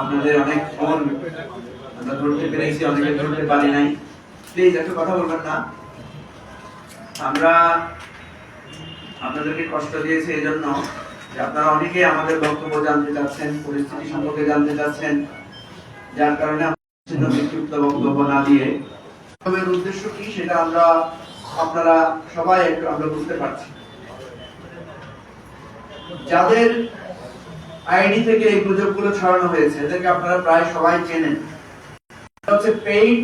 আপনাদের অনেক ফোন, আমরা ধরতে পেরেছি, অনেকে ধরতে পারি নাই। প্লিজ একটু কথা বলবেন না। আমরা আপনাদেরকে কষ্ট দিয়েছি এই জন্য যে আপনারা আমাদের বক্তব্য জানতে চাচ্ছেন, পরিস্থিতি সম্পর্কে জানতে চাচ্ছেন, যার কারণে বিক্ষিপ্ত বক্তব্য না দিয়ে উদ্দেশ্য কি সেটা আমরা আপনারা সবাই একটু, আমরা বুঝতে পারছি। যাদের আইডি থেকে এই গুজবগুলো ছড়ানো হয়েছে, এদেরকে আপনারা প্রায় সবাই চেনেন। হচ্ছে পেইড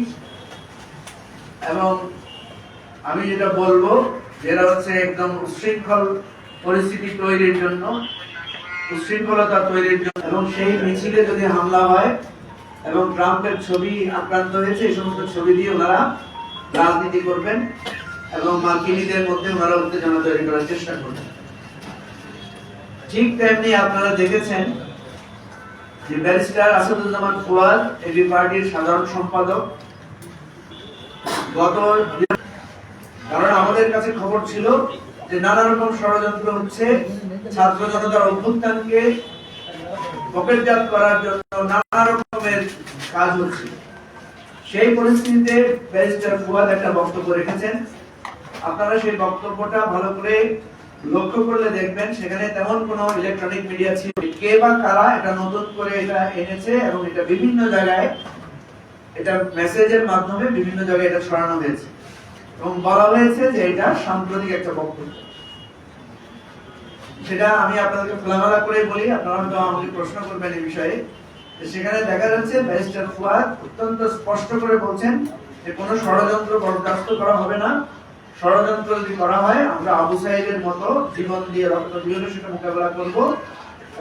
এবং আমি যেটা বলব যেটা হচ্ছে একদম উশৃঙ্খল পরিস্থিতি তৈরির জন্য উশৃঙ্খলতা তৈরির জন্য, এবং সেই মিছিলে যদি হামলা হয়, এবং ট্রাম্পের ছবি আক্রান্ত হয়েছে, এই সমস্ত ছবি দিয়ে ওনারা রাজনীতি করবেন, এবং মার্কিনীদের মধ্যে ওনারা উত্তেজনা তৈরি করার চেষ্টা করবেন। ঠিক তেমনি আপনারা দেখেছেন যে ব্যারিস্টার আসাদুজ্জামান ফুয়াদ এবি পার্টির সাধারণ সম্পাদক, গত কারণ আমাদের কাছে খবর ছিল যে নানা রকম ষড়যন্ত্র হচ্ছে ছাত্র জনতার অভ্যুত্থানকে পকেটজাত করার জন্য নানা রকমের কাজ হচ্ছে। সেই পরিস্থিতিতে ব্যারিস্টার ফুয়াদ একটা বক্তব্য রেখেছেন। আপনারা সেই বক্তব্যটা ভালো করে লক্ষ্য করলে দেখবেন সেখানে তেমন কোনো ইলেকট্রনিক মিডিয়া ছিল কে বা কারা এটা নতুন করে এটা এনেছে এবং এটা বিভিন্ন জায়গায় এটা মেসেজের মাধ্যমে বিভিন্ন জায়গায় এটা ছড়ানো হয়েছে। এবং বলা হয়েছে যে এটা সাম্প্রতিক একটা বক্তব্য। সেটা আমি আপনাদেরকে খোলামেলা করে বলি, আপনারা হয়তো আমাকে প্রশ্ন করবেন এই বিষয়ে। সেখানে দেখা যাচ্ছে ব্যারিস্টার ফুয়াদ অত্যন্ত স্পষ্ট করে বলছেন যে কোনো ষড়যন্ত্র বরদাস্ত করা হবে না। ষড়যন্ত্র যদি করা হয়, আমরা আবু সাইদের মতো জীবন দিয়ে রক্ত দিয়ে সেটা মোকাবেলা করব।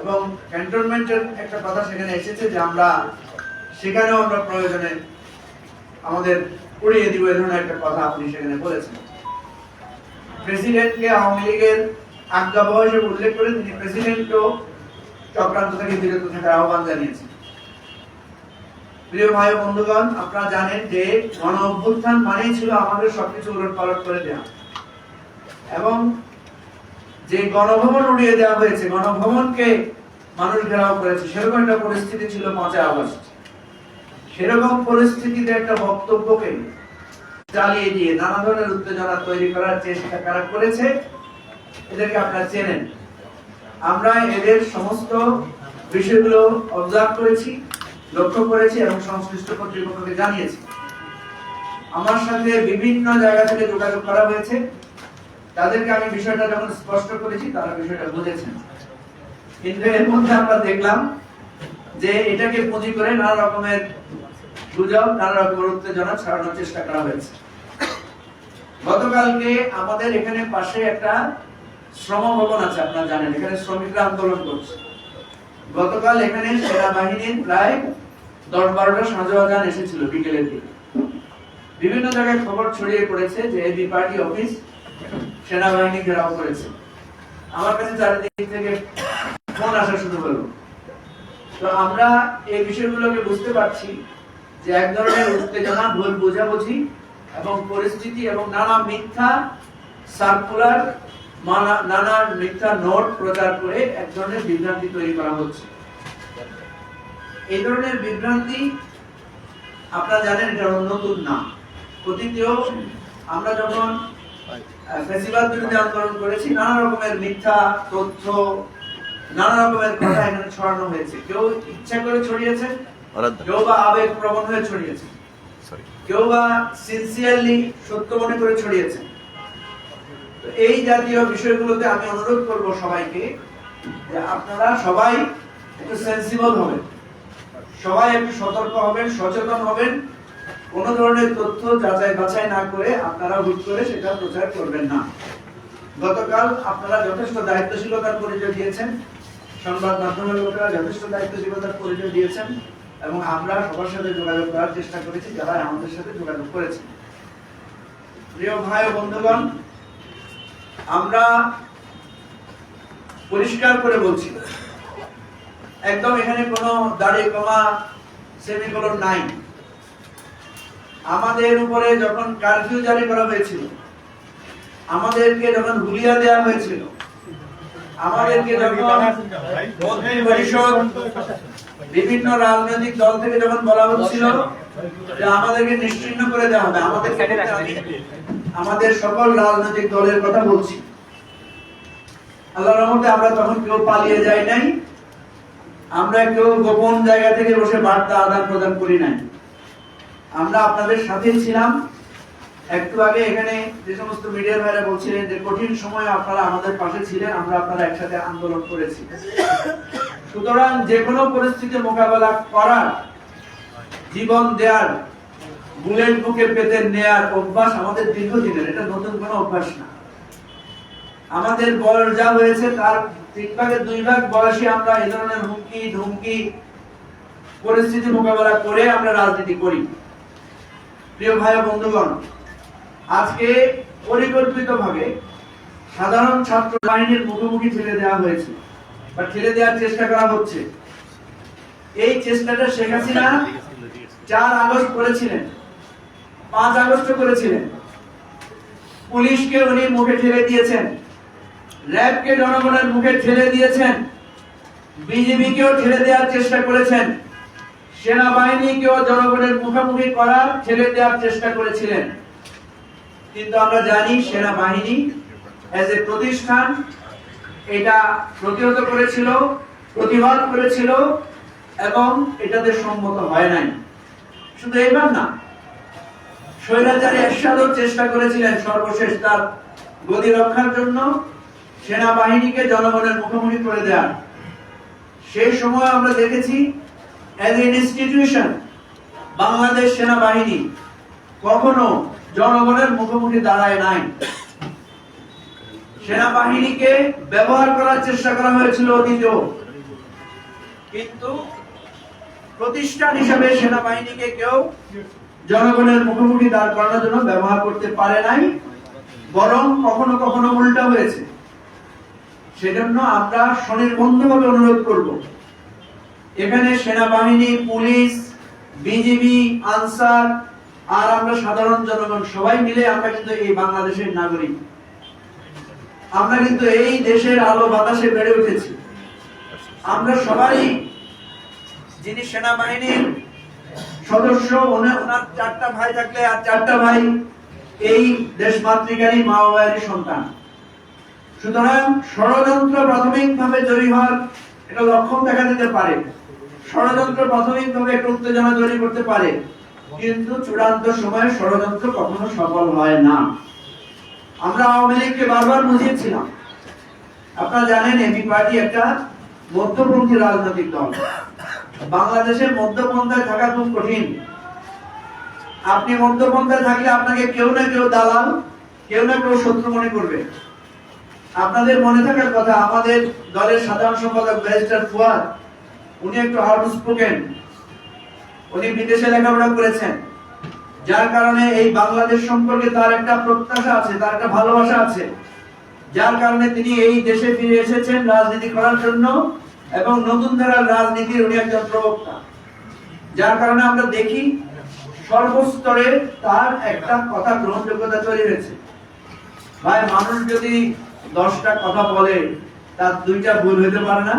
এবং ক্যান্টনমেন্টের একটা কথা সেখানে এসেছে যে আমরা, সেখানেও আমরা প্রয়োজনে আমাদের উড়িয়ে দিব এই ধরনের একটা কথা আপনি সেখানে বলেছেন। প্রেসিডেন্টকে আওয়ামী লীগের আজ্ঞাবহ হিসেবে উল্লেখ করে তিনি প্রেসিডেন্টও চক্রান্ত থেকে বিরত থাকার আহ্বান জানিয়েছেন। প্রিয় ভাই বন্ধুগণ, আপনারা জানেন যে গণ অভ্যুত্থান মানেই ছিল আমাদের সবকিছু উলট পালট করে দেওয়া এবং যে গণভবন উড়িয়ে দেওয়া হয়েছে, গণভবনকে মানুষ ঘেরাও করেছে, সেরকম একটা পরিস্থিতি ছিল পাঁচই আগস্ট। সেরকম পরিস্থিতিতে একটা বক্তব্যকে চালিয়ে দিয়ে নানা ধরনের উত্তেজনা তৈরি করার চেষ্টা কারা করেছে, এদেরকে আপনারা চেনেন। আমরা এদের সমস্ত বিষয়গুলো অবজার্ভ করেছি। লক্ষ্য করেছি এবং সংশ্লিষ্ট কর্তৃপক্ষকে জানিয়েছি। আমার সাথে বিভিন্ন জায়গা থেকে যোগাযোগ করা হয়েছে। তাদেরকে আমি বিষয়টা যখন স্পষ্ট করেছি, তারা বিষয়টা বুঝেছেন। কিন্তু এর মধ্যে আমরা দেখলাম যে এটাকে পুঁজি করে নানা রকমের গুজব, নানা রকমের উত্তেজনা ছড়ানোর চেষ্টা করা হয়েছে। গতকালকে আমাদের এখানে পাশে একটা শ্রম ভবন আছে, আপনারা জানেন, এখানে শ্রমিকরা আন্দোলন করছে। গতকাল এখানে সেনাবাহিনীর প্রায় দশ বারোটা সাজোয়াজান এসেছিল বিকেলের দিকে। বিভিন্ন জায়গায় খবর ছড়িয়ে পড়েছে যে এবি পার্টি অফিস সেনাবাহিনী ঘেরাও করেছে। আমার কাছে চারিদিক থেকে ফোন আসা শুরু হলো। তো আমরা এই বিষয়গুলোকে বুঝতে পারছি যে এক ধরনের উত্তেজনা, ভুল বোঝাবুঝি এবং পরিস্থিতি এবং নানা মিথ্যা সার্কুলার নানা মিথ্যা নোট প্রচার করে এক ধরনের বিভ্রান্তি তৈরি করা হচ্ছে। এই ধরনের বিভ্রান্তি আপনারা জানেন এটা নতুন না অতীতেও আমরা যখন আহ, ফ্যাসিবাদ বিরোধী আন্দোলন করেছি নানা রকমের মিথ্যা তথ্য নানা রকমের কথা এখানে ছড়ানো হয়েছে। কেউ ইচ্ছা করে ছড়িয়েছে কেউ বা আবেগ প্রবণ হয়ে ছড়িয়েছে। কেউ বা সিনসিয়ারলি সত্য মনে করে ছড়িয়েছে। তো এই জাতীয় বিষয়গুলোতে আমি অনুরোধ করব সবাইকে যে আপনারা সবাই একটু সেন্সিবল হবেন। সবাই একটু সতর্ক হবেন, সচেতন হবেন। কোন ধরনের তথ্য যাচাই বাছাই না করে আপনারা হুট করে সেটা প্রচার করবেন না। গতকাল আপনারা যথেষ্ট দায়িত্বশীলতার পরিচয় দিয়েছেন। সংবাদ মাধ্যমের লোকেরা যথেষ্ট দায়িত্বশীলতার পরিচয় দিয়েছেন এবং আমরা সবার সাথে যোগাযোগ করার চেষ্টা করেছি, যারা আমাদের সাথে যোগাযোগ করেছে। প্রিয় ভাই ও বন্ধুগণ, আমরা পরিষ্কার করে বলছি একদম এখানে কোনো দাড়ি কমা সেমিকোলন নাই। আমাদের উপরে যখন কারফিউ জারি করা হয়েছিল আমাদেরকে যখন হুলিয়া দেওয়া হয়েছিল আমাদেরকে যখন পরিষদ বিভিন্ন রাজনৈতিক দল থেকে যখন বলা হচ্ছিল যে আমাদেরকে নিশ্চিহ্ন করে দেওয়া হবে আমাদের আমাদের সকল রাজনৈতিক দলের কথা বলছি। আল্লাহর রহমতে আমরা তখন কেউ পালিয়ে যাই নাই। আমরা কেউ গোপন জায়গা থেকে বসে বার্তা আদান প্রদান করি নাই। আমরা আপনাদের সাথে ছিলাম। একটু আগে এখানে যে সমস্ত মিডিয়ার ভাইরা বলছিলেন যে, কঠিন সময়ে আপনারা আমাদের পাশে ছিলেন, আমরা আপনারা একসাথে আন্দোলন করেছি। সুতরাং যে কোনো পরিস্থিতি মোকাবেলা করার জীবন দেওয়ার বুলেট বুকে পেতে নেয়ার অভ্যাস আমাদের দীর্ঘদিনের। এটা নতুন কোনো অভ্যাস না। আমাদের বয়স যা হয়েছে, তার তিন ভাগের দুই ভাগ বয়সে আমরা এই ধরনের হুমকি, ধুমকি, পরিস্থিতি মোকাবেলা করে আমরা রাজনীতি করি। প্রিয় ভাই বন্ধুগণ, আজকে পরিকল্পিতভাবে সাধারণ ছাত্র বাহিনীর মুখোমুখি ঠেলে দেওয়া হয়েছে, বা ঠেলে দেওয়ার চেষ্টা করা হচ্ছে। এই চেষ্টাটা শেখ হাসিনা চার আগস্ট করেছিলেন, পাঁচ আগস্ট করেছিলেন। পুলিশকে উনি মুখে ঠেলে দিয়েছেন। র্যাবকে জনগণের মুখে ঠেলে দিয়েছেন। বিজেপিকেও ঠেলে দেওয়ার চেষ্টা করেছেন। সেনাবাহিনীকেও জনগণের মুখোমুখি করার ঠেলে দেওয়ার চেষ্টা করেছিলেন। কিন্তু আমরা জানি সেনাবাহিনী এজ এ প্রতিষ্ঠান এটা প্রতিহত করেছিল প্রতিবাদ করেছিল এবং এটাতে সম্মত হয় নাই। শুধু এবার না, স্বৈরাচারী এরশাদও চেষ্টা করেছিলেন সর্বশেষ তার গদি রক্ষার জন্য। সেনাবাহিনীকে জনগণের মুখোমুখি করে দেওয়ার সেই সময় আমরা দেখেছি অ্যাজ ইনস্টিটিউশন বাংলাদেশ সেনাবাহিনী কখনো জনগণের মুখোমুখি দাঁড়ায় নাই। সেনাবাহিনীকে ব্যবহার করার চেষ্টা করা হয়েছিল অতীতেও। কিন্তু প্রতিষ্ঠান হিসাবে সেনাবাহিনীকে কেউ জনগণের মুখোমুখি দাঁড় করানোর জন্য ব্যবহার করতে পারে নাই, বরং কখনো কখনো উল্টা হয়েছে। সেজন্য আমরা স্বনির্বন্ধভাবে অনুরোধ করব। এখানে সেনাবাহিনী, পুলিশ, বিজিবি, আনসার, আর আমরা সাধারণ জনগণ সবাই মিলে আমরা কিন্তু এই বাংলাদেশের নাগরিক। আমরা কিন্তু এই দেশের আলো বাতাসে বেড়ে উঠেছি। আমরা সবাই যিনি সেনাবাহিনীর সদস্য ওনার চারটা ভাই থাকলে আর চারটা ভাই এই দেশ মাতৃকারী মা বাবারই সন্তান। সুতরাং ষড়যন্ত্র প্রাথমিকভাবে জয়ী হওয়ার এটা লক্ষণ দেখা দিতে পারে। ষড়যন্ত্র প্রাথমিকভাবে একটা উত্তেজনা তৈরি করতে পারে। কিন্তু চূড়ান্ত সময়ে ষড়যন্ত্র কখনো সফল হয় না। আমরা আওয়ামী লীগকে বারবার বুঝিয়েছিলাম। আপনারা জানেন এবি পার্টি একটা মধ্যপন্থী রাজনৈতিক দল। বাংলাদেশের মধ্যপন্থায় থাকা খুব কঠিন। আপনি মধ্যপন্থায় থাকলে আপনাকে কেউ না কেউ দালাল, কেউ না কেউ শত্রু মনে করবে। আপনাদের মনে থাকার কথা, আমাদের দলের সাধারণ সম্পাদক ব্যারিস্টার ফুয়াদ, উনি একটু আউটস্পোকেন উনি বিদেশে লেখাপড়া করেছেন। যার কারণে এই বাংলাদেশ সম্পর্কে তার একটা প্রত্যাশা আছে, তার একটা ভালোবাসা আছে। যার কারণে তিনি এই দেশে ফিরে এসেছেন রাজনীতি করার জন্য এবং নতুন ধারার রাজনীতির উনি একজন প্রবক্তা। যার কারণে আমরা দেখি সর্বস্তরে তার একটা কথা গ্রহণযোগ্যতা তৈরি হয়েছে। ভাই, মানুষ যদি দশটা কথা বলে তার দুইটা ভুল হইতে পারে না।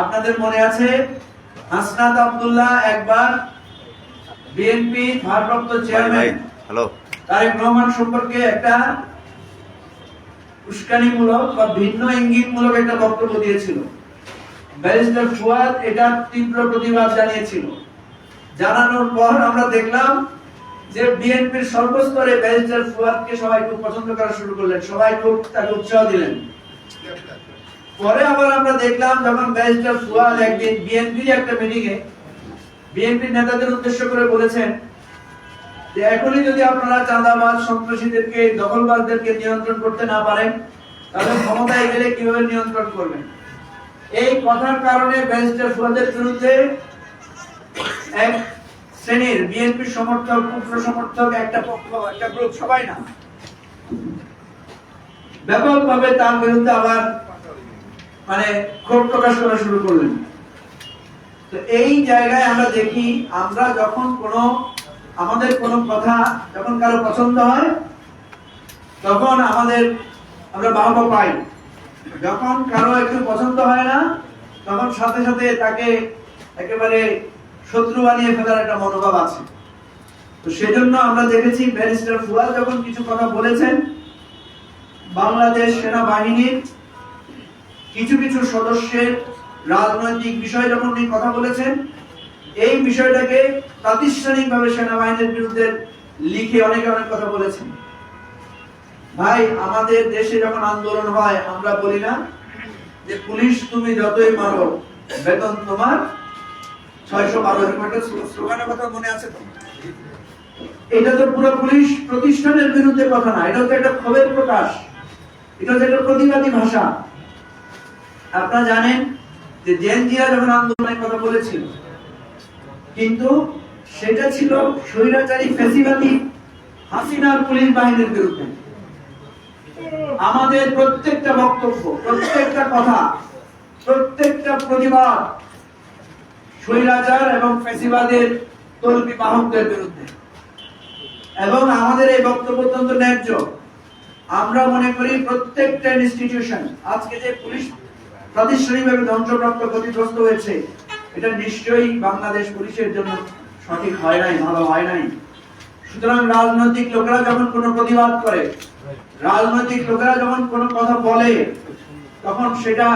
আপনাদের মনে আছে হাসনাত আব্দুল্লাহ একবার বিএনপি ভারপ্রাপ্ত চেয়ারম্যান হ্যালো তারেক রহমান সম্পর্কে একটা উস্কানিমূলক বা ভিন্ন ইঙ্গিতমূলক একটা বক্তব্য দিয়েছিল। ব্যারিস্টার ফুয়াদ এটা তীব্র প্রতিবাদ জানিয়েছিল। জানানোর পর আমরা দেখলাম যে বিএনপির সর্বস্তরে ব্যারিস্টার ফুয়াদকে সবাই খুব পছন্দ করা শুরু করলেন, সবাই খুব তাকে উৎসাহ দিলেন। পরে আবার আমরা দেখলাম যখন ব্যারিস্টার ফুয়াদ একদিন বিএনপির একটা মিটিং এ বিএনপির নেতাদের উদ্দেশ্য করে বলেছেন যে এখনই যদি আপনারা চাঁদাবাজ, সন্ত্রাসীদেরকে, দখলবাজদেরকে নিয়ন্ত্রণ করতে না পারেন, তাহলে ক্ষমতায় গেলে কীভাবে নিয়ন্ত্রণ করবেন? এই কথার কারণে ব্যারিস্টার ফুয়াদের বিরুদ্ধে এক শ্রেণির বিএনপি সমর্থক, উগ্র সমর্থক, একটা পক্ষ, একটা গ্রুপ, সবাই না। ব্যাপকভাবে তার বিরুদ্ধে আবার মানে ক্ষোভ প্রকাশ করা শুরু করলেন। তো এই জায়গায় আমরা দেখি, আমরা যখন কোনো, আমাদের কোনো কথা যখন কারও পছন্দ হয়, তখন আমাদের আমরা বাহবা পাই। যখন কারও একটু পছন্দ হয় না, তখন সাথে সাথে তাকে একেবারে শত্রু বানিয়ে ফেলার একটা মনোভাব আছে। তো সেজন্য আমরা দেখেছি ব্যারিস্টার ফুয়াদ যখন কিছু কথা বলেছেন, বাংলাদেশ সেনাবাহিনীর কিছু কিছু সদস্যের রাজনৈতিক বিষয় যখন উনি কথা বলেছেন, এই বিষয়টাকে প্রাতিষ্ঠানিকভাবে সেনাবাহিনীর বিরুদ্ধে লিখে অনেকে অনেক কথা বলেছেন। ভাই, আমাদের দেশে যখন আন্দোলন হয়, আমরা বলি না যে, পুলিশ, তুমি যতই মারো, বেতন তোমার তো এটা তো পুরো পুলিশ প্রতিষ্ঠানের বিরুদ্ধে কথা না, এটা হচ্ছে একটা ক্ষোভের প্রকাশ। এটা একটা প্রতিবাদী ভাষা। আপনারা জানেন যে জেনজিয়া যখন আন্দোলনের কথা বলেছিল। কিন্তু সেটা ছিল স্বৈরাচারী ফেসিবাদী হাসিনার পুলিশ বাহিনীর বিরুদ্ধে। আমাদের প্রত্যেকটা বক্তব্য, প্রত্যেকটা কথা, প্রত্যেকটা প্রতিবাদ স্বৈরাচার এবং ফেসিবাদের তল্পি বাহকদের বিরুদ্ধে। এবং আমাদের এই বক্তব্য অত্যন্ত ন্যায্য। আমরা মনে করি প্রত্যেকটা ইনস্টিটিউশন আজকে যে পুলিশ প্রাতিষ্ঠানিকভাবে ধ্বংসপ্রাপ্ত, ক্ষতিগ্রস্ত হয়েছে, এটা নিশ্চয়ই বাংলাদেশ পুলিশের জন্য সঠিক হয় নাই, ভালো হয় নাই। সুতরাং রাজনৈতিক লোকেরা যখন কোনো প্রতিবাদ করে, রাজনৈতিক লোকেরা যখন কোনো কথা বলে, তখন সেটা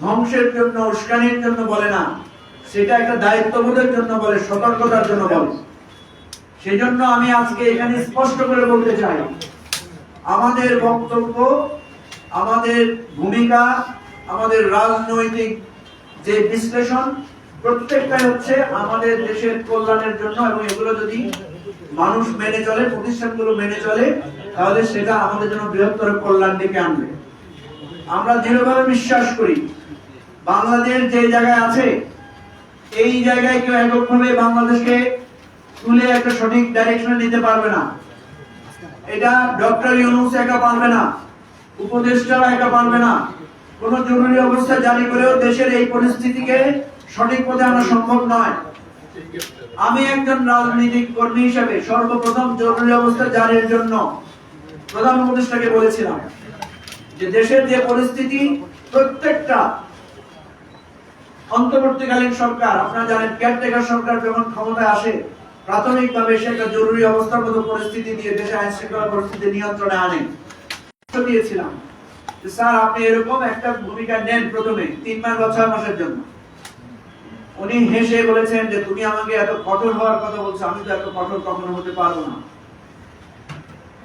ধ্বংসের জন্য, উস্কানির জন্য বলে না। সেটা একটা দায়িত্ববোধের জন্য বলে, সতর্কতার জন্য বলে। সেই জন্য আমি আজকে এখানে স্পষ্ট করে বলতে চাই, আমাদের বক্তব্য, আমাদের ভূমিকা, আমাদের রাজনৈতিক যে বিশ্লেষণ প্রত্যেকটাই হচ্ছে আমাদের দেশের কল্যাণের জন্য এবং এগুলো যদি মানুষ মেনে চলে, প্রতিষ্ঠানগুলো মেনে চলে, তাহলে সেটা আমাদের জন্য বৃহত্তর কল্যাণ ডেকে আনবে। আমরা দৃঢ়ভাবে বিশ্বাস করি, বাংলাদেশ যে জায়গায় আছে এই জায়গায় কেউ এককভাবে বাংলাদেশকে তুলে একটা সঠিক ডাইরেকশনে নিতে পারবে না। এটা ডক্টর ইউনুস একা পারবে না উপদেষ্টারা একা পারবে না। কোন জরুরি অবস্থা জারি করেও দেশের এই পরিস্থিতিকে সঠিক পথে আনা সম্ভব নয়। আমি একজন রাজনৈতিক কর্মী হিসেবে সর্বপ্রথম জরুরি অবস্থা জারির জন্য প্রধান উপদেষ্টাকে বলেছিলাম যে দেশের যে পরিস্থিতি প্রত্যেকটা অন্তর্বর্তীকালীন সরকার, আপনারা জানেন কেয়ারটেকার সরকার যখন ক্ষমতায় আসে, প্রাথমিকভাবে সে একটা জরুরি অবস্থার মতো পরিস্থিতি দিয়ে দেশে আইন শৃঙ্খলা পরিস্থিতি নিয়ন্ত্রণে আনে। দিয়েছিলাম স্যার, আপনি এরকম একটা ভূমিকা নেন প্রথমে, তিন মাস বা ছয় মাসের জন্য। উনি হেসে বলেছেন যে, তুমি আমাকে এত কঠোর হওয়ার কথা বলছো, আমি তো এত কঠোর কখনো হতে পারব না।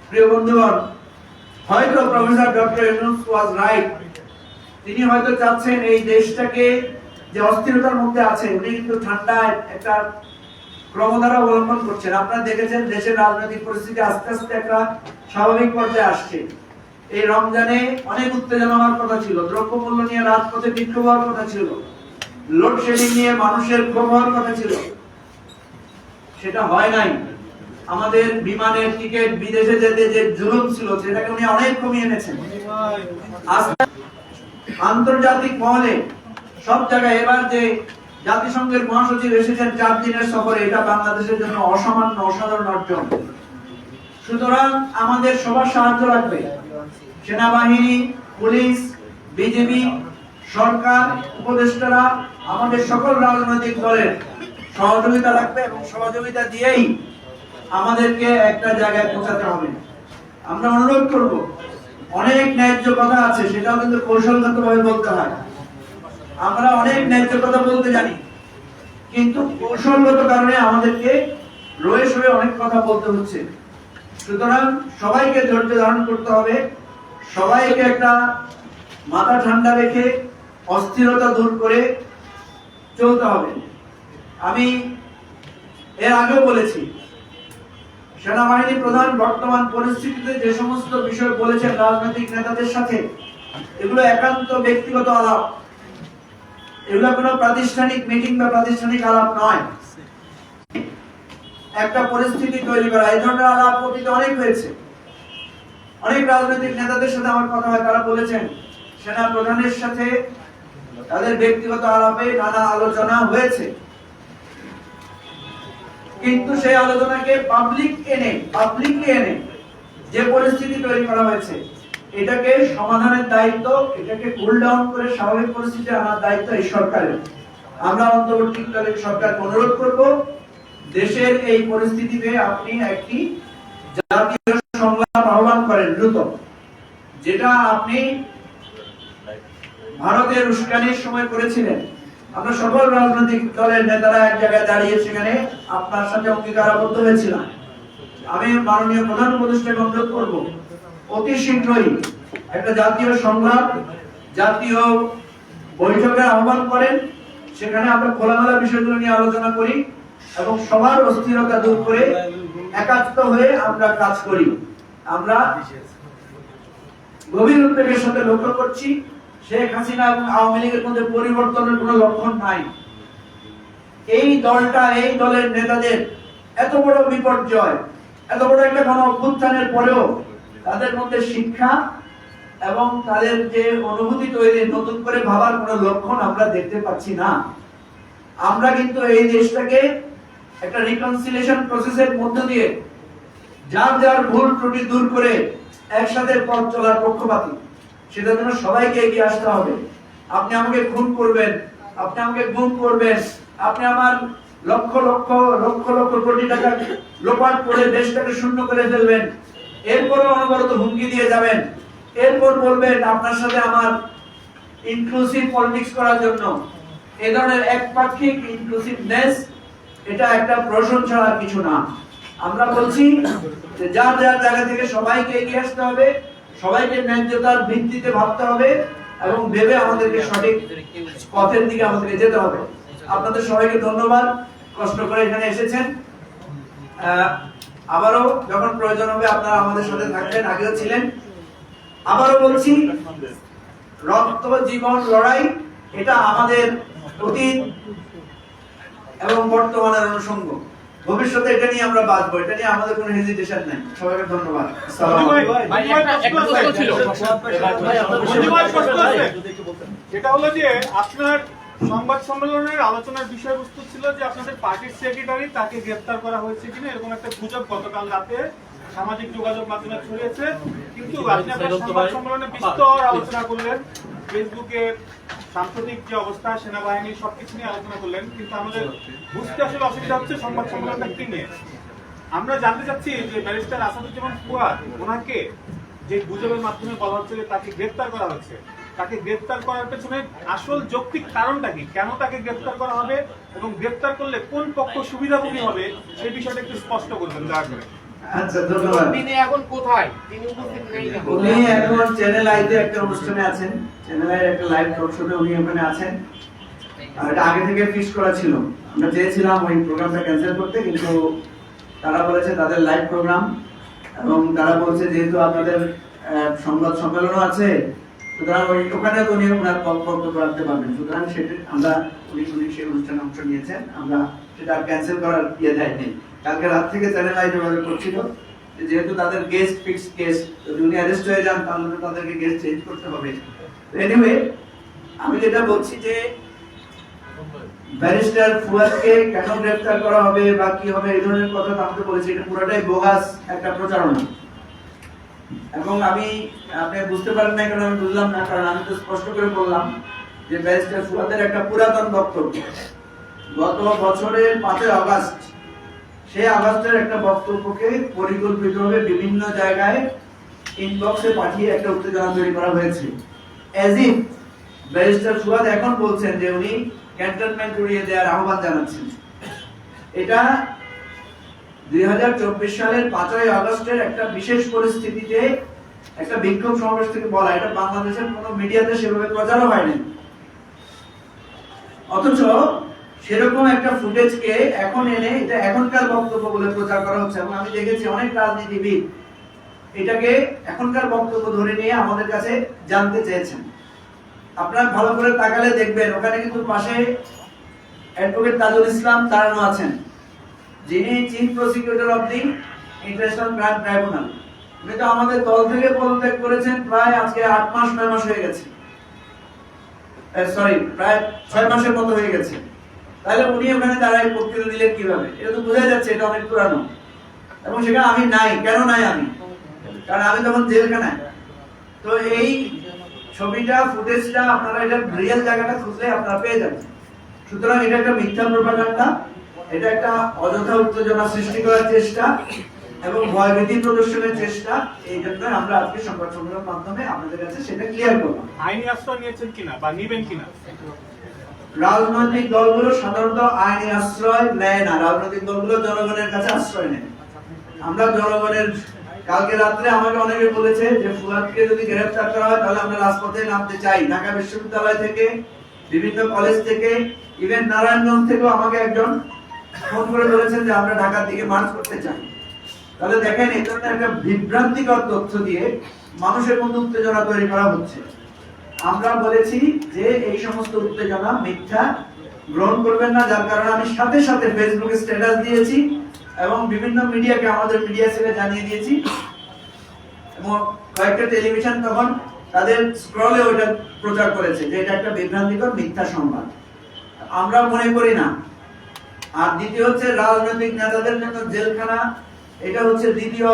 প্রিয় বন্ধুগণ, হয়তো প্রফেসর ডক্টর ওয়াজ রাইট। তিনি হয়তো চাচ্ছেন এই দেশটাকে যে অস্থিরতার মধ্যে আছে উনি কিন্তু ঠান্ডায় একটা ক্রমধারা অবলম্বন করছেন আপনারা দেখেছেন দেশের রাজনৈতিক পরিস্থিতি আস্তে আস্তে একটা স্বাভাবিক পর্যায়ে আসছে। এই রমজানে অনেক উত্তেজনা হওয়ার কথা ছিল, দ্রব্যমূল্য নিয়ে রাজপথে বিক্ষোভ হওয়ার কথা ছিল, লোডশেডিং নিয়ে মানুষের ক্ষোভ হওয়ার কথা ছিল। সেটা হয় নাই। আমাদের বিমানের টিকিট বিদেশে যেতে যে জুলুম ছিল, সেটাকে উনি অনেক কমিয়ে এনেছেন। আন্তর্জাতিক মহলে সব জায়গায় এবার যে জাতিসংঘের মহাসচিব এসেছেন চার দিনের সফরে, এটা বাংলাদেশের জন্য অসামান্য, অসাধারণ অর্জন। সুতরাং আমাদের সবার সাহায্য লাগবে। সেনাবাহিনী, পুলিশ বিজেপি সরকার, উপদেষ্টারা, আমাদের সকল রাজনৈতিক দলের সহযোগিতা লাগবে এবং সহযোগিতা দিয়েই আমাদেরকে একটা জায়গায় পৌঁছাতে হবে। আমরা অনুরোধ করব, অনেক ন্যায্য কথা আছে, সেটাও কিন্তু কৌশলগত ভাবে বলতে হয়। আমরা অনেক ন্যায্য কথা বলতে জানি। কিন্তু কৌশলগত কারণে আমাদেরকে রয়ে সয়ে অনেক কথা বলতে হচ্ছে। সুতরাং সবাইকে ধৈর্য ধারণ করতে হবে। সবাইকে একটা মাথা ঠান্ডা রেখে অস্থিরতা দূর করে চলতে হবে। আমি এর আগেও বলেছি, সেনাবাহিনী প্রধান বর্তমান পরিস্থিতিতে যে সমস্ত বিষয় বলেছেন রাজনৈতিক নেতাদের সাথে, এগুলো একান্ত ব্যক্তিগত আলাপ। এগুলো কোনো প্রাতিষ্ঠানিক মিটিং বা প্রাতিষ্ঠানিক আলাপ নয়। একটা পরিস্থিতি তৈরি করা। এই ধরনের আলাপ অতীতে অনেক হয়েছে। অনেক রাজনৈতিক নেতাদের সাথে আমার কথা হয়। তারা বলেছেন, সেনা প্রধানের সাথে তাদের ব্যক্তিগত আলাপে নানা আলোচনা হয়েছে। কিন্তু সেই আলোচনাকে পাবলিক এনে পাবলিকলি এনে যে পরিস্থিতি তৈরি করা হয়েছে এটাকে সমাধানের দায়িত্ব, এটাকে কুল ডাউন করে স্বাভাবিক পরিস্থিতি আনার দায়িত্ব এই সরকারের। আমরা অন্তর্বর্তীকালীন সরকারকে অনুরোধ করব, দেশের এই পরিস্থিতিতে আপনি একটি জাতীয় সংলাপ আহ্বান করেন দ্রুত, যেটা আপনি ভারতের উস্কানির সময় করেছিলেন। আমরা সকল রাজনৈতিক দলের নেতারা এক জায়গায় দাঁড়িয়ে সেখানে আপনার সাথে অঙ্গীকারাবদ্ধ হয়েছিলাম। আমি মাননীয় প্রধান উপদেষ্টাকে অনুরোধ করব অতি শীঘ্রই একটা জাতীয় সংলাপ জাতীয় বৈঠকের আহ্বান করেন। সেখানে আমরা খোলামেলা বিষয়গুলো নিয়ে আলোচনা করি এবং সবার অস্থিরতা দূর করে একাত্ম হয়ে আমরা কাজ করি। আমরা গভীর উদ্বেগের সাথে লক্ষ্য করছি, শেখ হাসিনা এবং আওয়ামী লীগের মধ্যে পরিবর্তনের কোনো লক্ষণ নাই। এই দলটা, এই দলের নেতাদের এত বড় বিপর্যয়, এত বড় একটা গণ অভ্যুত্থানের পরেও তাদের মধ্যে শিক্ষা এবং তাদের যে অনুভূতি তৈরি, নতুন করে ভাবার কোনো লক্ষণ আমরা দেখতে পাচ্ছি না। আমরা কিন্তু এই দেশটাকে একটা রিকনসিলিয়েশন প্রসেসের মধ্য দিয়ে যার যার ভুল ত্রুটি দূর করে একসাথে পথ চলার পক্ষপাতী। সেটার জন্য সবাইকে এগিয়ে আসতে হবে। আপনি আমাকে খুন করবেন, আপনি আমাকে গুম করবেন, আপনি আমার লক্ষ লক্ষ লক্ষ লক্ষ কোটি টাকা লোপাট করে দেশটাকে শূন্য করে ফেলবেন। এরপরে অনবরত হুমকি দিয়ে যাবেন। এরপর বলবেন, আপনার সাথে আমার ইনক্লুসিভ পলিটিক্স করার জন্য। এ ধরনের একপাক্ষিক ইনক্লুসিভনেস এটা একটা প্রশংসা আর কিছু না। আমরা বলছি যে যার যার জায়গা থেকে সবাইকে এগিয়ে আসতে হবে, সবাইকে ন্যায্যতার ভিত্তিতে ভাবতে হবে এবং ভেবে আমাদেরকে সঠিক পথের দিকে আমাদেরকে যেতে হবে। আপনাদের সবাইকে ধন্যবাদ। কষ্ট করে এখানে এসেছেন। আবারও যখন প্রয়োজন হবে আপনারা আমাদের সাথে থাকবেন আগেও ছিলেন আবারও বলছি রক্ত জীবন লড়াই এটা আমাদের অতীত এবং বর্তমানের অনুষঙ্গ ভবিষ্যতে এটা নিয়ে আমরা বাঁচবো এটা নিয়ে আমাদের কোনো হেজিটেশন নাই সবাইকে ধন্যবাদ আসসালামু আলাইকুম। ভাই, একটা- একটা প্রশ্ন ছিল। মন্দিরভাই প্রশ্ন আছে? যেটা হলো যে আপনার সংবাদ সম্মেলনের আলোচনার বিষয়বস্তু ছিল যে আপনাদের পার্টির সেক্রেটারি তাকে গ্রেফতার করা হয়েছে কিনা এরকম একটা গুজব গতকাল রাতে সামাজিক যোগাযোগ মাধ্যমে ছড়িয়েছে। কিন্তু আপনি আপনার সংবাদ সম্মেলনে বিস্তর আলোচনা করলেন ফেসবুকে সাম্প্রতিক যে অবস্থা সেনাবাহিনীর সবকিছু নিয়ে আলোচনা করলেন কিন্তু আমাদের বুঝতে আসলে অসুবিধা হচ্ছে সংবাদ সম্মেলনটা কি নিয়ে। আমরা জানতে চাচ্ছি যে ব্যারিস্টার আসাদুজ্জামান ফুয়াদ ওনাকে যে গুজবের মাধ্যমে বলা হচ্ছে যে তাকে গ্রেফতার করা হচ্ছে তাকে গ্রেফতার করার পেছনে আসল যৌক্তিক কারণটা কি? কেন তাকে গ্রেফতার করা হবে এবং গ্রেফতার করলে কোন পক্ষ সুবিধাভোগী হবে সেই বিষয়টা একটু স্পষ্ট করবেন দয়া করে। আচ্ছা ধন্যবাদ। তিনি এখন কোথায়? তিনি উপস্থিত নেই উনি এখন চ্যানেল আইতে একটা অনুষ্ঠানে আছেন। চ্যানেল আইয়ের একটা লাইভ টক শোতে উনি ওখানে আছেন। এটা আগে থেকে ফিক্স করা ছিল। আমরা চেয়েছিলাম ওই প্রোগ্রামটা ক্যান্সেল করতে কিন্তু তারা বলেছে তাদের লাইভ প্রোগ্রাম এবং তারা বলছে যেহেতু আপনাদের আহ, সংবাদ সম্মেলনও আছে সুতরাং ওই ওখানে উনি ওনার বক্তব্য রাখতে পারবেন সুতরাং সেটা আমরা উনি উনি সেই অনুষ্ঠানে অংশ নিয়েছেন। আমরা সেটা ক্যান্সেল করার ইয়ে দেয়নি। কালকে রাত থেকে চ্যানেল আই যোগাযোগ করছিল। যেহেতু তাদের গেস্ট ফিক্স কেস যদি উনি অ্যারেস্ট হয়ে যান, তাহলে তাদেরকে গেস্ট চেঞ্জ করতে হবে। এনিওয়ে আমি যেটা বলছি যে ব্যারিস্টার ফুয়াদকে কেন গ্রেফতার করা হবে বা কি হবে, এই ধরনের কথা তো আমাকে বলেছি। এটা পুরোটাই বোগাস একটা প্রচারণা। এবং আমি, আপনি বুঝতে পারেন না কেন আমি বুঝলাম না, কারণ আমি তো স্পষ্ট করে বললাম যে ব্যারিস্টার ফুয়াদের একটা পুরাতন বক্তব্য। গত বছরের পাঁচই আগস্ট, সেই আগস্টের একটা বক্তব্যকে পরিকল্পিতভাবে বিভিন্ন জায়গায় ইনবক্সে পাঠিয়ে একটা উত্তেজনা তৈরি করা হয়েছে। অ্যাজ ইফ ব্যারিস্টার ফুয়াদ এখন বলছেন যে উনি ক্যান্টনমেন্ট উড়িয়ে দেওয়ার আহ্বান জানাচ্ছেন। এটা দুই হাজার চব্বিশ সালের পাঁচই আগস্টের একটা বিশেষ পরিস্থিতিতে একটা বিক্ষোভ সমাবেশ থেকে বলা এটা বাংলাদেশের কোনো মিডিয়াতে সেভাবে প্রচারও হয়নি। অথচ সেরকম একটা ফুটেজকে এখন এনে এটা এখনকার বক্তব্য বলে প্রচার করা হচ্ছে এবং আমি দেখেছি অনেক রাজনীতিবিদ এটাকে এখনকার বক্তব্য ধরে নিয়ে আমাদের কাছে জানতে চেয়েছেন। আপনারা ভালো করে তাকালে দেখবেন, ওখানে কিন্তু পাশে অ্যাডভোকেট তাজুল ইসলাম দাঁড়ানো আছেন। যিনি chief prosecutor of the international crime tribunal উনি তো আমাদের দল থেকে পদত্যাগ করেছেন প্রায় আজকে আট মাস, নয় মাস হয়ে গেছে। সরি প্রায় ছয় মাসের মতো হয়ে গেছে। তাহলে উনি ওখানে দাঁড়ায় বক্তৃতা দিলেন কীভাবে? এটা তো বোঝা যাচ্ছে, এটা অনেক পুরানো। এবং সেখানে আমি নাই, কেন নাই আমি? কারণ আমি তখন জেলখানায়। তো এই ছবিটা, ফুটেজটা আপনারা এটা রিয়েল জায়গাটা খুঁজলে আপনারা পেয়ে যাবেন। সুতরাং এটা একটা মিথ্যা প্রপাগান্ডা এটা একটা অযথা উত্তেজনা সৃষ্টি করার চেষ্টা এবং ভয়ভীতি প্রদর্শনের চেষ্টা। এই জন্য আমরা আজকে সংবাদ সম্মেলনের মাধ্যমে আপনাদের কাছে সেটা ক্লিয়ার করব আইনি আশ্রয় নিয়েছেন কিনা বা নিবেন কিনা? রাজনৈতিক দলগুলো সাধারণত আইনি আশ্রয় নেয় না। রাজনৈতিক দলগুলো জনগণের কাছে আশ্রয় নেয়। আমরা জনগণের কালকে রাত্রে আমাকে অনেকে বলেছে যে ফুয়াদকে যদি গ্রেফতার করা হয় তাহলে আমরা রাজপথে নামতে চাই। ঢাকা বিশ্ববিদ্যালয় থেকে বিভিন্ন কলেজ থেকে ইভেন নারায়ণগঞ্জ থেকেও আমাকে একজন ফোন করে বলেছেন যে আমরা ঢাকার দিকে মার্চ করতে চাই। তাহলে দেখেন ধরনের একটা বিভ্রান্তিকর তথ্য দিয়ে মানুষের মধ্যে উত্তেজনা তৈরি করা হচ্ছে। আমরা বলেছি যে এই সমস্ত উত্তেজনা মিথ্যা, গ্রহণ করবেন না, যার কারণে আমি সাথে সাথে ফেসবুকে স্ট্যাটাস দিয়েছি এবং বিভিন্ন মিডিয়াকে আমাদের মিডিয়া জানিয়ে দিয়েছি। এবং কয়েকটা টেলিভিশন তখন তাদের স্ক্রলে ওটা প্রচার করেছে যে এটা একটা বিভ্রান্তিকর মিথ্যা সংবাদ। আমরা মনে করি না আর দ্বিতীয় হচ্ছে রাজনৈতিক নেতাদের জন্য জেলখানা এটা হচ্ছে দ্বিতীয়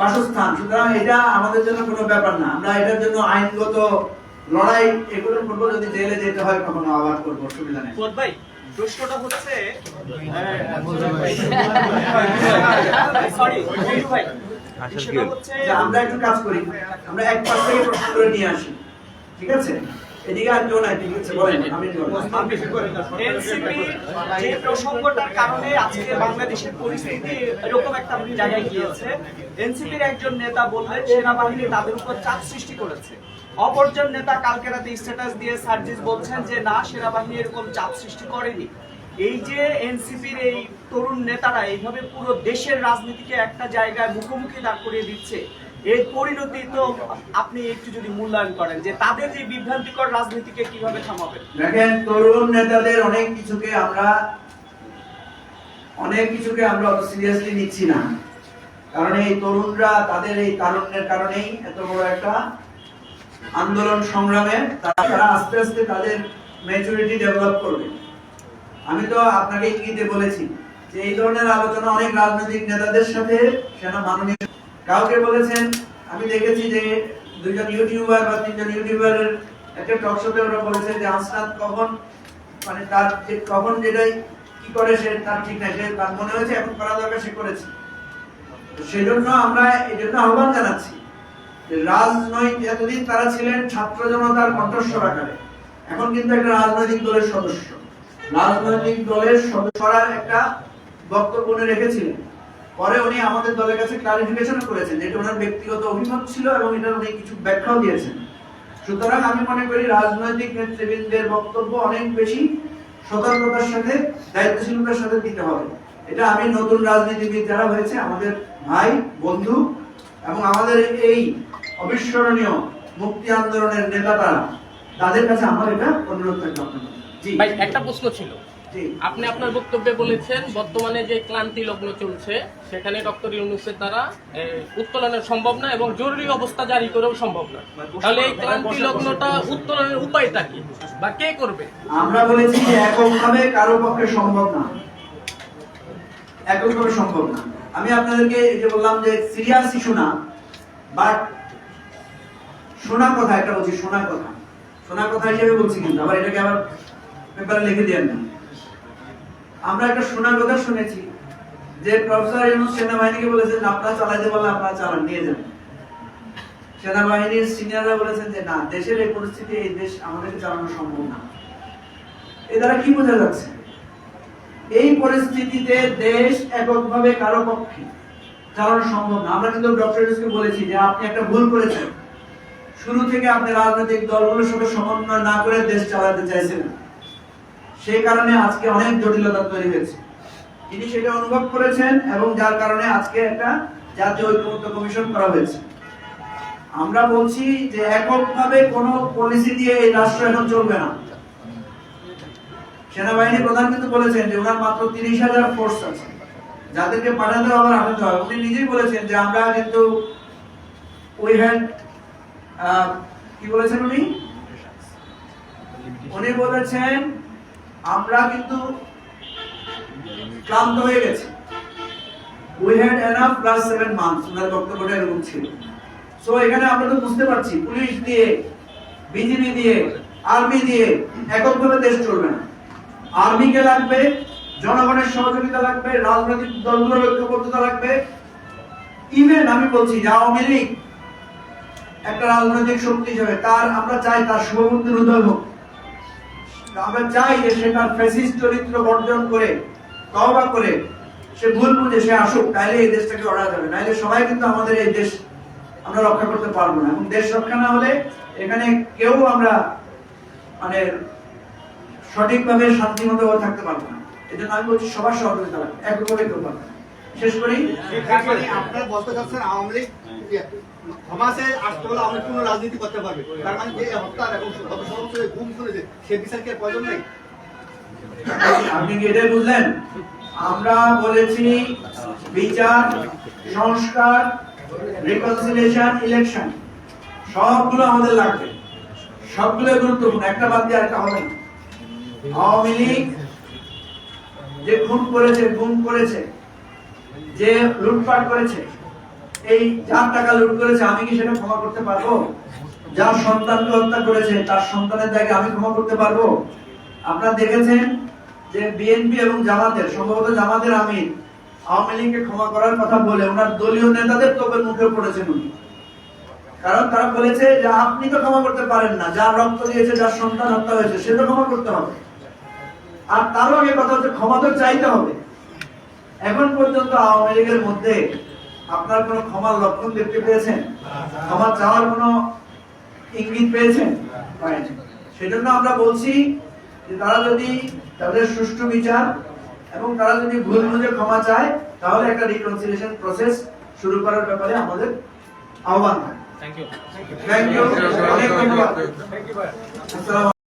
বাসস্থান। সুতরাং এটা আমাদের জন্য কোনো ব্যাপার না। আমরা এটার জন্য আইনগত লড়াই এগুলো করব যদি জেলে যেতে হয় কখনো আবার করব অসুবিধা নেই। ভাই প্রশ্নটা হচ্ছে সরি ভাই যে আমরা একটু কাজ করি আমরা এক পাশ থেকে প্রশ্ন করে নিয়ে আসি ঠিক আছে? এদিকে আর কেউ নাই ঠিক আছে বলেন আমি এনসিপি যে প্রসঙ্গটার কারণে আজকে বাংলাদেশের পরিস্থিতি এরকম একটা জায়গায় গিয়েছে। এনসিপির একজন নেতা বললেন সেনাবাহিনী তাদের উপর চাপ সৃষ্টি করেছে। অপরজন নেতা কালকে রাতে স্ট্যাটাস দিয়ে সার্জিস বলছেন যে না সেনাবাহিনী এরকম চাপ সৃষ্টি করেনি। এই যে এনসিপির এই তরুণ নেতারা এইভাবে পুরো দেশের রাজনীতিকে একটা জায়গায় মুখোমুখি দাঁড় করিয়ে দিচ্ছে এর পরিণতি তো আপনি একটু যদি মূল্যায়ন করেন যে তাদের যে বিভ্রান্তিকর রাজনীতিকে কীভাবে থামাবেন? দেখেন, তরুণ নেতাদের অনেক কিছুকে আমরা, অনেক কিছুকে আমরা সিরিয়াসলি নিচ্ছি না। কারণ এই তরুণরা তাদের এই কারণের কারণেই এত বড় একটা আন্দোলন সংগ্রামে তারা আস্তে আস্তে তাদের ম্যাচুরিটি ডেভেলপ করবে। আমি তো আপনাকে ইঙ্গিতে বলেছি যে এই ধরনের আলোচনা অনেক রাজনৈতিক নেতাদের সাথে সেনা মাননীয় কাউকে বলেছেন, আমি দেখেছি যে দুইজন ইউটিউবার বা তিনজন ইউটিউবারের একটা টক শোতে ওরা বলেছে যে আসনাদ কখন মানে তার যে কখন যেটাই কি করে সে তার ঠিক নাই, সে তার মনে হয়েছে এখন করা দরকার, সে করেছে। তো সেজন্য আমরা এই জন্য আহ্বান জানাচ্ছি রাজনৈতিক, এতদিন তারা ছিলেন ছাত্র জনতার কণ্ঠস্বর আকারে। এখন কিন্তু একটা রাজনৈতিক দলের সদস্য। রাজনৈতিক দলের সদস্যরা একটা বক্তব্য রেখেছিলেন। পরে উনি আমাদের দলের কাছে ক্লারিফিকেশন করেছেন যেটা ওনার ব্যক্তিগত অভিমত ছিল এবং এটা উনি কিছু ব্যাখ্যাও দিয়েছেন। সুতরাং আমি মনে করি রাজনৈতিক নেতৃবৃন্দের বক্তব্য অনেক বেশি সতর্কতার সাথে, দায়িত্বশীলতার সাথে দিতে হবে। এটা আমি নতুন রাজনীতিবিদ যারা হয়েছে, আমাদের ভাই, বন্ধু এবং আমাদের এই অবিস্মরণীয় মুক্তি আন্দোলনের নেতা তারা তাদের কাছে আমার এটা অনুরোধ থাকবে জি। ভাই, একটা প্রশ্ন ছিল। আপনি আপনার বক্তব্যে বলেছেন বর্তমানে যে ক্লান্তি লগ্ন চলছে সেখানে ডক্টর ইউনুসের দ্বারা এ, উত্তোলনের সম্ভব না এবং জরুরি অবস্থা জারি করেও সম্ভব না। তাহলে এই ক্লান্তি লগ্নটা উত্তোলনের উপায়টা কি? বা কে করবে? আমরা বলেছি যে এককভাবে কারও পক্ষে সম্ভব না। এককভাবে সম্ভব না। আমি আপনাদেরকে যে বললাম যে সিরিয়াস ইস্যু না বাট শোনা কথা একটা বলছি শোনা কথা। শোনা কথা হিসেবে বলছি কিন্তু আবার এটাকে আবার পেপারে লিখে দেন না। আমরা একটা শোনার কথা শুনেছি যে প্রফেসর ইউনুস সেনাবাহিনীকে বলেছেন, আপনারা চালাইতে পারলে আপনারা চালান, নিয়ে যান। সেনাবাহিনীর সিনিয়ররা বলেছেন যে, না, দেশের এই পরিস্থিতি, এই দেশ আমাদেরকে চালানো সম্ভব না। এ দ্বারা কি বোঝা যাচ্ছে? এই পরিস্থিতিতে দেশ এককভাবে কারও পক্ষে চালানো সম্ভব না। আমরা কিন্তু ডক্টর বলেছি যে, আপনি একটা ভুল করেছেন। শুরু থেকে আপনি রাজনৈতিক দলগুলোর সাথে সমন্বয় না করে দেশ চালাতে চাইছিলেন সেই কারণে আজকে অনেক জটিলতা তৈরি হয়েছে। তিনি সেটা অনুভব করেছেন এবং যার কারণে আজকে একটা জাতীয় ঐক্যমত্য কমিশন করা হয়েছে। আমরা বলছি যে এককভাবে কোনো পলিসি দিয়ে এই রাষ্ট্র এখন চলবে না। সেনাবাহিনী প্রধান কিন্তু বলেছেন যে ওনার মাত্র তিরিশ হাজার ফোর্স আছে। যাদেরকে পাঠাতে হবে আনাতে হয় উনি নিজেই বলেছেন যে আমরা কিন্তু উই হ্যাড কি বলেছেন উনি? উনি বলেছেন আমরা কিন্তু ক্লান্ত হয়ে গেছি। We had enough plus seven months ওনার বক্তব্যটা এরকম ছিল। সো এখানে আমরা তো বুঝতে পারছি, পুলিশ দিয়ে, বিজিবি দিয়ে, আর্মি দিয়ে এককভাবে দেশ চলবে না। আর্মিকে লাগবে, জনগণের সহযোগিতা লাগবে, রাজনৈতিক দলগুলোর ঐক্যবদ্ধতা লাগবে। ইভেন আমি বলছি যে আওয়ামী লীগ একটা রাজনৈতিক শক্তি হিসেবে, তার আমরা চাই তার শুভবুদ্ধির উদয় হোক। আমরা চাই যে সে তার ফ্যাসিস্ট চরিত্র বর্জন করে, তওবা করে, সে ভুল বুঝে, সে আসুক তাহলে এই দেশটাকে অড়া যাবে। নাহলে সবাই কিন্তু আমাদের এই দেশ আমরা রক্ষা করতে পারব না। এবং দেশ রক্ষা না হলে এখানে কেউ আমরা মানে সঠিকভাবে শান্তিমতো থাকতে পারব না। জন্য আমি বলছি, সবার সহযোগিতা লাগবে, একভাবে কেউ শেষ করি। মানে বলতে চাচ্ছেন আওয়ামী লীগ। ক্ষমাসে আসতে হলে আওয়ামী কোনো রাজনীতি করতে পারবে। তার মানে যে হত্যার এবং গত সবসময় গুম করেছে সে বিচার কি প্রয়োজন নেই? আপনি কি এটাই বুঝলেন? আমরা বলেছি বিচার, সংস্কার রিকনসিলিয়েশন ইলেকশন সবগুলো আমাদের লাগবে। সবগুলো গুরুত্বপূর্ণ। একটা বাদ দিয়ে আরেকটা হবে আওয়ামী লীগ যে খুন করেছে, গুম করেছে, যে লুটপাট করেছে এই যার টাকা লুট করেছে, আমি কি সেটা ক্ষমা করতে পারব? যার সন্তানকে হত্যা করেছে, তার সন্তানের দায়কে আমি ক্ষমা করতে পারব? আপনারা দেখেছেন যে বিএনপি এবং জামাতের, সম্ভবত জামাতের আমির, আওয়ামী লীগকে ক্ষমা করার কথা বলে ওনার দলীয় নেতাদের তোপের মুখে পড়েছেন উনি। কারণ তারা বলেছে যে আপনি তো ক্ষমা করতে পারেন না, যার রক্ত দিয়েছে, যার সন্তান হত্যা হয়েছে, সে তো ক্ষমা করতে হবে। আর তারও আগে কথা হচ্ছে, ক্ষমা তো চাইতে হবে। এখন পর্যন্ত আওয়ামী লীগের মধ্যে আপনার কোনো ক্ষমার লক্ষণ দেখতে পেয়েছেন? ক্ষমা চাওয়ার কোনো ইঙ্গিত পেয়েছেন? পায়নি। সেজন্য আমরা বলছি যে তারা যদি তাদের সুষ্ঠু বিচার এবং তারা যদি ভুল বুঝে ক্ষমা চায় তাহলে একটা রিকনসিলিয়েশন প্রসেস শুরু করার ব্যাপারে আমাদের আহ্বান থাকে থ্যাংক ইউ থ্যাংক ইউ অনেক ধন্যবাদ। আসসালামু